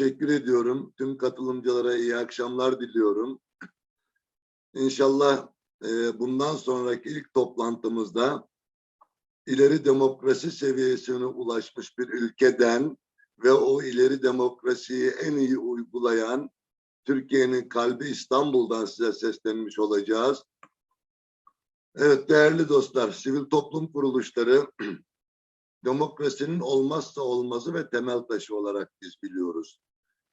teşekkür ediyorum. Tüm katılımcılara iyi akşamlar diliyorum. İnşallah e, bundan sonraki ilk toplantımızda ileri demokrasi seviyesine ulaşmış bir ülkeden ve o ileri demokrasiyi en iyi uygulayan Türkiye'nin kalbi İstanbul'dan size seslenmiş olacağız. Evet değerli dostlar, sivil toplum kuruluşları demokrasinin olmazsa olmazı ve temel taşı olarak biz biliyoruz.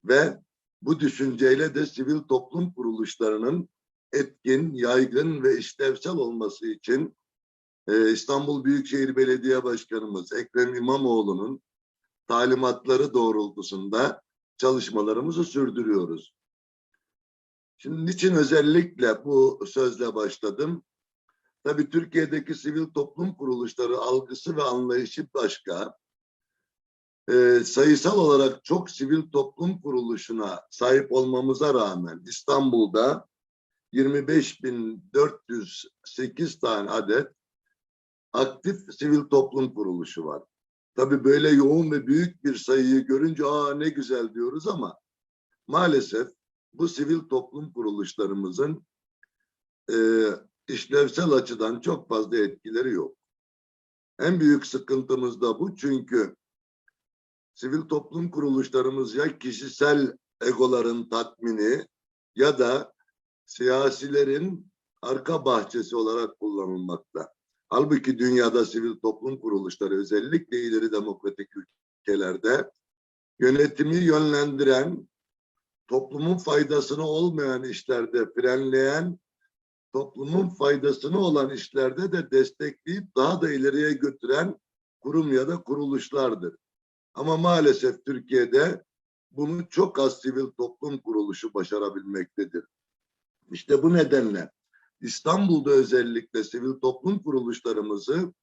Ve bu düşünceyle de sivil toplum kuruluşlarının etkin, yaygın ve işlevsel olması için e, İstanbul Büyükşehir Belediye Başkanımız Ekrem İmamoğlu'nun talimatları doğrultusunda çalışmalarımızı sürdürüyoruz. Şimdi niçin özellikle bu sözle başladım? Tabii Türkiye'deki sivil toplum kuruluşları algısı ve anlayışı başka. Ee, sayısal olarak çok sivil toplum kuruluşuna sahip olmamıza rağmen İstanbul'da 25.408 tane adet aktif sivil toplum kuruluşu var. Tabii böyle yoğun ve büyük bir sayıyı görünce aa ne güzel diyoruz ama maalesef bu sivil toplum kuruluşlarımızın e, işlevsel açıdan çok fazla etkileri yok. En büyük sıkıntımız da bu çünkü sivil toplum kuruluşlarımız ya kişisel egoların tatmini ya da siyasilerin arka bahçesi olarak kullanılmakta. Halbuki dünyada sivil toplum kuruluşları özellikle ileri demokratik ülkelerde yönetimi yönlendiren, toplumun faydasını olmayan işlerde frenleyen toplumun faydasını olan işlerde de destekleyip daha da ileriye götüren kurum ya da kuruluşlardır. Ama maalesef Türkiye'de bunu çok az sivil toplum kuruluşu başarabilmektedir. İşte bu nedenle İstanbul'da özellikle sivil toplum kuruluşlarımızı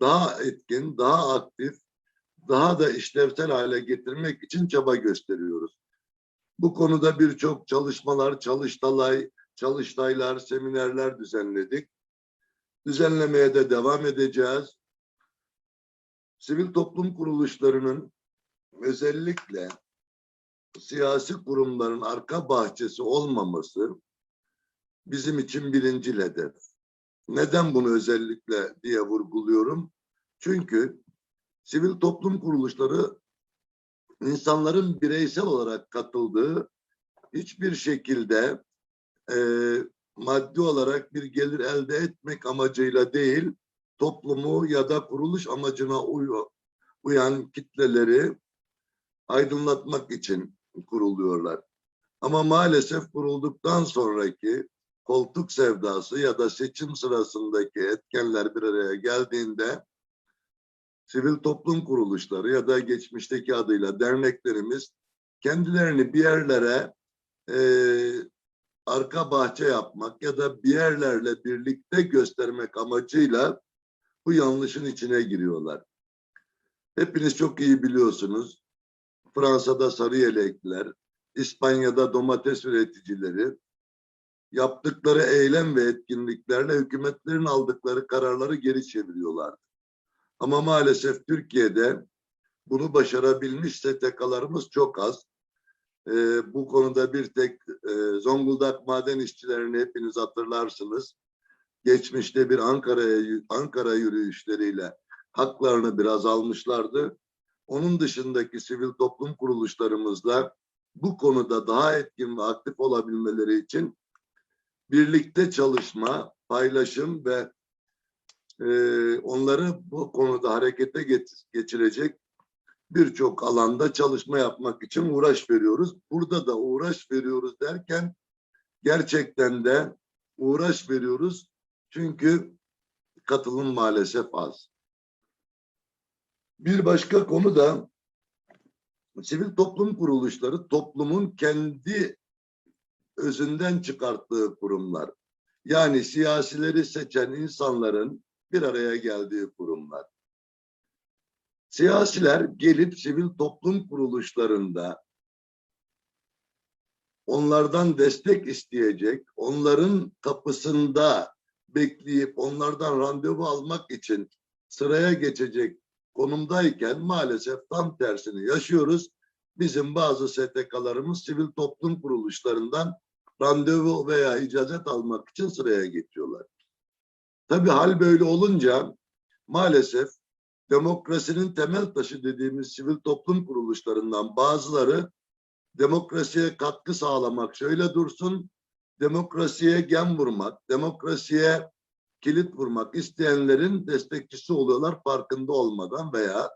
daha etkin, daha aktif, daha da işlevsel hale getirmek için çaba gösteriyoruz. Bu konuda birçok çalışmalar, çalıştalay, çalıştaylar, seminerler düzenledik. Düzenlemeye de devam edeceğiz. Sivil toplum kuruluşlarının özellikle siyasi kurumların arka bahçesi olmaması bizim için birinci hedef. Neden bunu özellikle diye vurguluyorum? Çünkü sivil toplum kuruluşları insanların bireysel olarak katıldığı hiçbir şekilde e, maddi olarak bir gelir elde etmek amacıyla değil, toplumu ya da kuruluş amacına uy uyan kitleleri aydınlatmak için kuruluyorlar. Ama maalesef kurulduktan sonraki koltuk sevdası ya da seçim sırasındaki etkenler bir araya geldiğinde sivil toplum kuruluşları ya da geçmişteki adıyla derneklerimiz kendilerini bir yerlere e, arka bahçe yapmak ya da bir yerlerle birlikte göstermek amacıyla bu yanlışın içine giriyorlar. Hepiniz çok iyi biliyorsunuz. Fransa'da sarı yelekliler, İspanya'da domates üreticileri yaptıkları eylem ve etkinliklerle hükümetlerin aldıkları kararları geri çeviriyorlar. Ama maalesef Türkiye'de bunu başarabilmiş STK'larımız çok az. Ee, bu konuda bir tek e, Zonguldak maden işçilerini hepiniz hatırlarsınız. Geçmişte bir Ankara'ya Ankara yürüyüşleriyle haklarını biraz almışlardı. Onun dışındaki sivil toplum kuruluşlarımızla bu konuda daha etkin ve aktif olabilmeleri için birlikte çalışma, paylaşım ve e, onları bu konuda harekete geçirecek birçok alanda çalışma yapmak için uğraş veriyoruz. Burada da uğraş veriyoruz derken gerçekten de uğraş veriyoruz. Çünkü katılım maalesef az. Bir başka konu da sivil toplum kuruluşları toplumun kendi özünden çıkarttığı kurumlar. Yani siyasileri seçen insanların bir araya geldiği kurumlar. Siyasiler gelip sivil toplum kuruluşlarında onlardan destek isteyecek, onların kapısında bekleyip onlardan randevu almak için sıraya geçecek konumdayken maalesef tam tersini yaşıyoruz bizim bazı STK'larımız sivil toplum kuruluşlarından randevu veya icazet almak için sıraya geçiyorlar. Tabii hal böyle olunca maalesef demokrasinin temel taşı dediğimiz sivil toplum kuruluşlarından bazıları demokrasiye katkı sağlamak şöyle dursun, demokrasiye gem vurmak, demokrasiye kilit vurmak isteyenlerin destekçisi oluyorlar farkında olmadan veya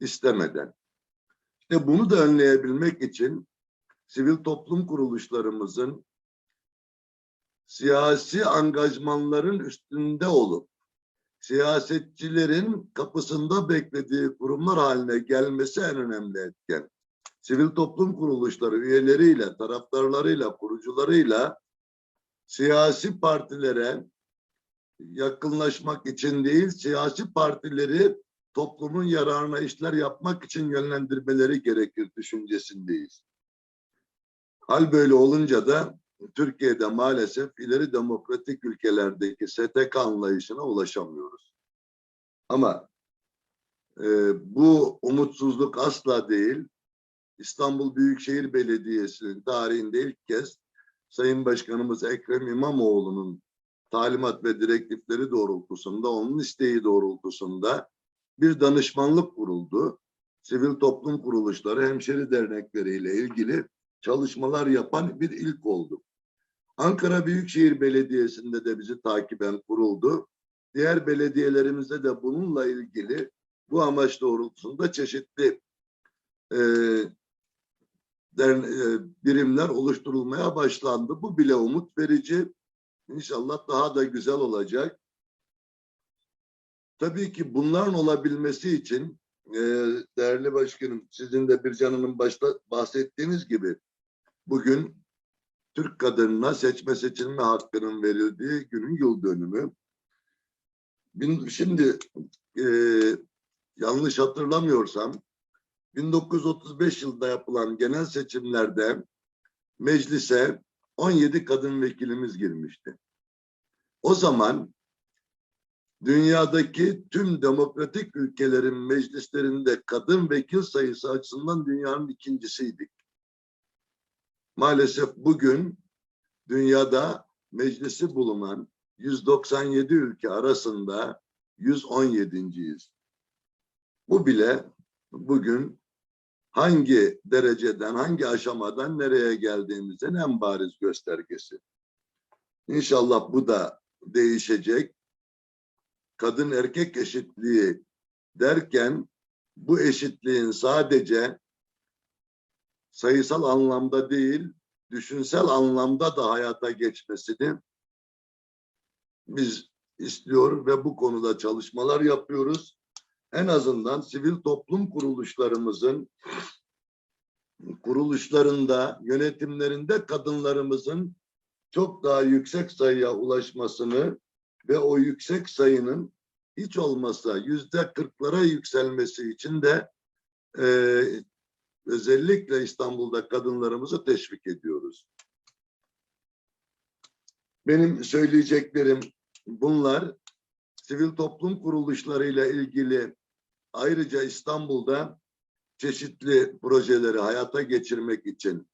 istemeden. İşte bunu da önleyebilmek için sivil toplum kuruluşlarımızın siyasi angajmanların üstünde olup siyasetçilerin kapısında beklediği kurumlar haline gelmesi en önemli etken. Sivil toplum kuruluşları üyeleriyle, taraftarlarıyla, kurucularıyla siyasi partilere yakınlaşmak için değil, siyasi partileri toplumun yararına işler yapmak için yönlendirmeleri gerekir düşüncesindeyiz. Hal böyle olunca da Türkiye'de maalesef ileri demokratik ülkelerdeki STK anlayışına ulaşamıyoruz. Ama e, bu umutsuzluk asla değil. İstanbul Büyükşehir Belediyesi'nin tarihinde ilk kez Sayın Başkanımız Ekrem İmamoğlu'nun talimat ve direktifleri doğrultusunda, onun isteği doğrultusunda bir danışmanlık kuruldu. Sivil toplum kuruluşları, hemşeri dernekleriyle ilgili çalışmalar yapan bir ilk oldu. Ankara Büyükşehir Belediyesi'nde de bizi takiben kuruldu. Diğer belediyelerimizde de bununla ilgili bu amaç doğrultusunda çeşitli e, birimler oluşturulmaya başlandı. Bu bile umut verici. İnşallah daha da güzel olacak. Tabii ki bunların olabilmesi için e, değerli başkanım sizin de bir canının başta bahsettiğiniz gibi bugün Türk kadınına seçme seçilme hakkının verildiği günün yıl dönümü. Şimdi e, yanlış hatırlamıyorsam 1935 yılında yapılan genel seçimlerde meclise 17 kadın vekilimiz girmişti. O zaman dünyadaki tüm demokratik ülkelerin meclislerinde kadın vekil sayısı açısından dünyanın ikincisiydik. Maalesef bugün dünyada meclisi bulunan 197 ülke arasında 117.yiz. Bu bile bugün hangi dereceden, hangi aşamadan nereye geldiğimizin en bariz göstergesi. İnşallah bu da değişecek. Kadın erkek eşitliği derken bu eşitliğin sadece sayısal anlamda değil, düşünsel anlamda da hayata geçmesini biz istiyor ve bu konuda çalışmalar yapıyoruz. En azından sivil toplum kuruluşlarımızın kuruluşlarında, yönetimlerinde kadınlarımızın çok daha yüksek sayıya ulaşmasını ve o yüksek sayının hiç olmazsa yüzde kırklara yükselmesi için de e, özellikle İstanbul'da kadınlarımızı teşvik ediyoruz. Benim söyleyeceklerim bunlar. Sivil toplum kuruluşlarıyla ilgili ayrıca İstanbul'da çeşitli projeleri hayata geçirmek için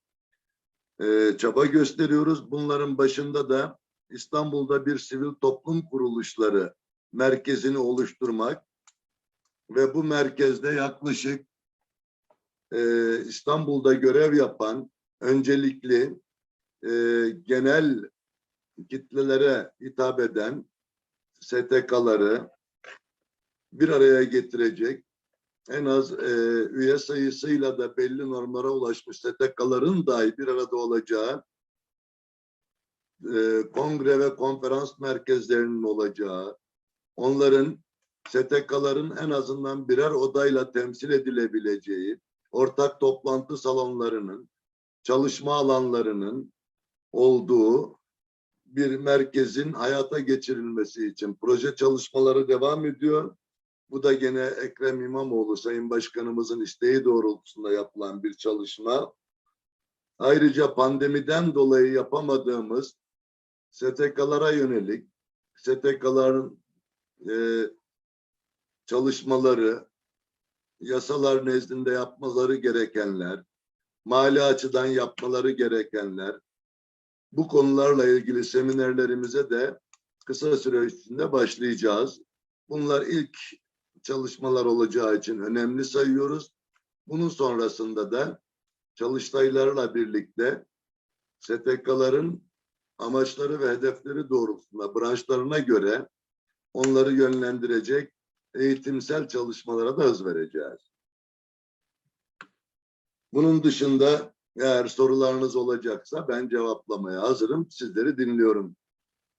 e, çaba gösteriyoruz. Bunların başında da İstanbul'da bir sivil toplum kuruluşları merkezini oluşturmak ve bu merkezde yaklaşık e, İstanbul'da görev yapan öncelikli e, genel kitlelere hitap eden STK'ları bir araya getirecek en az e, üye sayısıyla da belli normlara ulaşmış STK'ların dahi bir arada olacağı e, kongre ve konferans merkezlerinin olacağı, onların STK'ların en azından birer odayla temsil edilebileceği, ortak toplantı salonlarının, çalışma alanlarının olduğu bir merkezin hayata geçirilmesi için proje çalışmaları devam ediyor. Bu da gene Ekrem İmamoğlu Sayın Başkanımızın isteği doğrultusunda yapılan bir çalışma. Ayrıca pandemiden dolayı yapamadığımız STK'lara yönelik STK'ların e, çalışmaları, yasalar nezdinde yapmaları gerekenler, mali açıdan yapmaları gerekenler, bu konularla ilgili seminerlerimize de kısa süre içinde başlayacağız. Bunlar ilk çalışmalar olacağı için önemli sayıyoruz. Bunun sonrasında da çalıştaylarla birlikte STK'ların amaçları ve hedefleri doğrultusunda branşlarına göre onları yönlendirecek eğitimsel çalışmalara da hız vereceğiz. Bunun dışında eğer sorularınız olacaksa ben cevaplamaya hazırım. Sizleri dinliyorum.